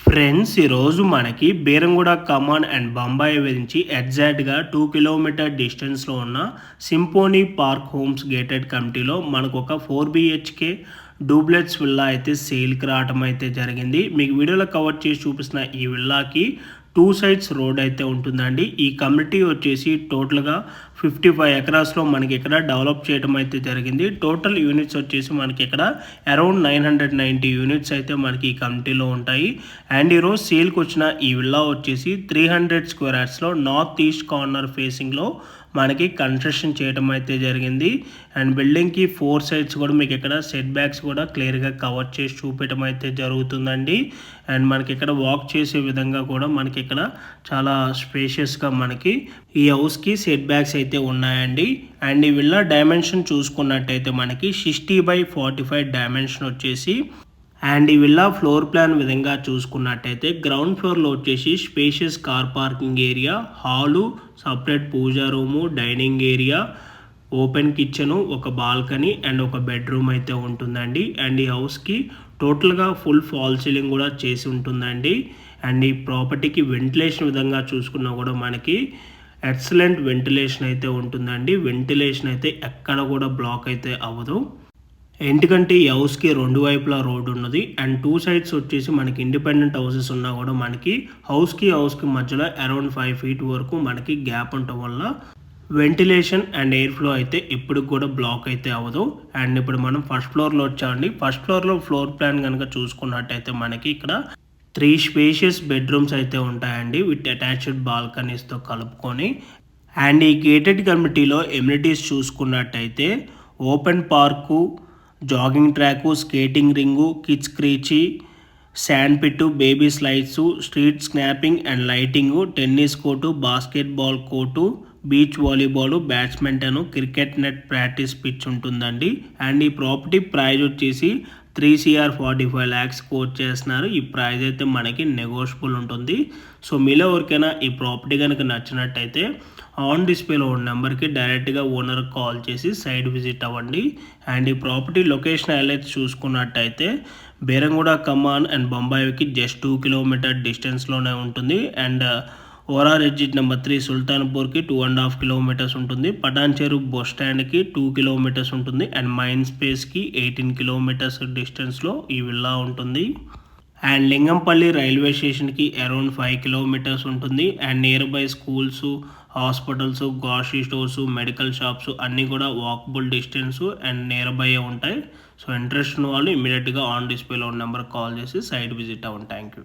Friends ఈరోజు మనకి బీరంగూడ కమాన్ and Bombay నుంచి ఎగ్జాక్ట్గా టూ కిలోమీటర్ డిస్టెన్స్లో ఉన్న సింపోనీ పార్క్ హోమ్స్ గేటెడ్ కమిటీలో మనకు ఒక ఫోర్ బిహెచ్కే డూప్లెట్స్ విల్లా అయితే సేల్కి రావటం అయితే జరిగింది. మీకు వీడియోలో కవర్ చేసి చూపిస్తున్న ఈ విల్లాకి టూ సైడ్స్ రోడ్ అయితే ఉంటుందండి. ఈ కమిటీ వచ్చేసి టోటల్గా ఫిఫ్టీ ఫైవ్ ఎకరాస్లో మనకి ఇక్కడ డెవలప్ చేయడం అయితే జరిగింది. టోటల్ యూనిట్స్ వచ్చేసి మనకి ఇక్కడ around nine hundred ninety units అయితే మనకి ఈ కమిటీలో ఉంటాయి. అండ్ ఈరోజు సేల్కి వచ్చిన ఈ విల్లా వచ్చేసి త్రీ హండ్రెడ్ స్క్వేర్ యార్డ్స్లో నార్త్ ఈస్ట్ కార్నర్ ఫేసింగ్లో మనకి కన్స్ట్రక్షన్ చేయడం అయితే జరిగింది. అండ్ బిల్డింగ్కి ఫోర్ సైడ్స్ కూడా మీకు ఇక్కడ సెట్ బ్యాక్స్ కూడా క్లియర్గా కవర్ చేసి చూపించడం అయితే జరుగుతుందండి. అండ్ మనకి ఇక్కడ వాక్ చేసే విధంగా కూడా మనకి ఇక్కడ చాలా స్పేషియస్గా మనకి ఈ హౌస్కి సెట్ బ్యాక్స్ అయితే ఉన్నాయండి అండ్ ఈ విల్లా డైమెన్షన్ చూసుకున్నట్టయితే మనకి sixty by forty five dimension వచ్చేసి అండ్ ఈ విల్లా ఫ్లోర్ ప్లాన్ విధంగా చూసుకున్నట్టయితే గ్రౌండ్ ఫ్లోర్లో వచ్చేసి spacious car parking area hall separate pooja room dining area open kitchen ఒక బాల్కనీ అండ్ ఒక బెడ్రూమ్ అయితే ఉంటుందండి. అండ్ ఈ హౌస్కి టోటల్గా ఫుల్ ఫాల్ సీలింగ్ కూడా చేసి ఉంటుందండి. అండ్ ఈ ప్రాపర్టీకి వెంటిలేషన్ విధంగా చూసుకున్నా కూడా మనకి ఎక్సలెంట్ వెంటిలేషన్ అయితే ఉంటుందండి. వెంటిలేషన్ అయితే ఎక్కడ కూడా బ్లాక్ అయితే అవ్వదు. ఎందుకంటే ఈ హౌస్కి రెండు వైపులా రోడ్డు ఉన్నది. అండ్ టూ సైడ్స్ వచ్చేసి మనకి ఇండిపెండెంట్ హౌసెస్ ఉన్నా కూడా మనకి హౌస్కి హౌస్కి మధ్యలో అరౌండ్ ఫైవ్ ఫీట్ వరకు మనకి గ్యాప్ ఉండటం వల్ల వెంటిలేషన్ అండ్ ఎయిర్ ఫ్లో అయితే ఇప్పుడు కూడా బ్లాక్ అయితే అవ్వదు. అండ్ ఇప్పుడు మనం ఫస్ట్ ఫ్లోర్లో వచ్చామండి. ఫస్ట్ ఫ్లోర్లో ఫ్లోర్ ప్లాన్ కనుక చూసుకున్నట్టయితే మనకి ఇక్కడ త్రీ స్పేషియస్ బెడ్రూమ్స్ అయితే ఉంటాయండి విత్ అటాచ్డ్ బాల్కనీస్తో కలుపుకొని. అండ్ ఈ గేటెడ్ కమిటీలో ఎమ్యూనిటీస్ చూసుకున్నట్టయితే open park jogging track skating ring kids creche sand pit baby slides street snapping and lighting tennis court basketball court beach volleyball badminton cricket net practice pitch ఉంటుందండి. And ఈ property price వచ్చేసి three CR forty five lakhs quote చేస్తున్నారు. ఈ praise అయితే మనకి negotiable ఉంటుంది. So మీలో ఎవరికైనా ఈ ప్రాపర్టీ కనుక నచ్చినట్టయితే ఆన్ డిస్ప్లేలో ఉన్న నెంబర్కి డైరెక్ట్గా ఓనర్ కాల్ చేసి సైడ్ విజిట్ అవ్వండి. అండ్ ఈ ప్రాపర్టీ లొకేషన్ హైలైట్స్ చూసుకున్నట్టయితే బేరంగూడ కమాన్ అండ్ బొంబాయికి జస్ట్ టూ కిలోమీటర్ డిస్టెన్స్లోనే ఉంటుంది. And O R exit number three సుల్తాన్పూర్కి two and half kilometers ఉంటుంది. పటాన్చేరు బస్ స్టాండ్కి టూ కిలోమీటర్స్ ఉంటుంది. అండ్ మైండ్ స్పేస్కి ఎయిటీన్ కిలోమీటర్స్ డిస్టెన్స్లో ఈ విల్లా ఉంటుంది. అండ్ లింగంపల్లి రైల్వే స్టేషన్కి అరౌండ్ ఫైవ్ కిలోమీటర్స్ ఉంటుంది. And near by schools hospitals grocery stores medical shops అన్నీ కూడా walkable distance and near by ఉంటాయి. సో ఇంట్రెస్ట్ ఉన్న వాళ్ళు ఇమీడియట్గా ఆన్ డిస్ప్లేలో ఉన్న నెంబర్ కాల్ చేసి సైట్ విజిట్ అవ్వండి. Thank you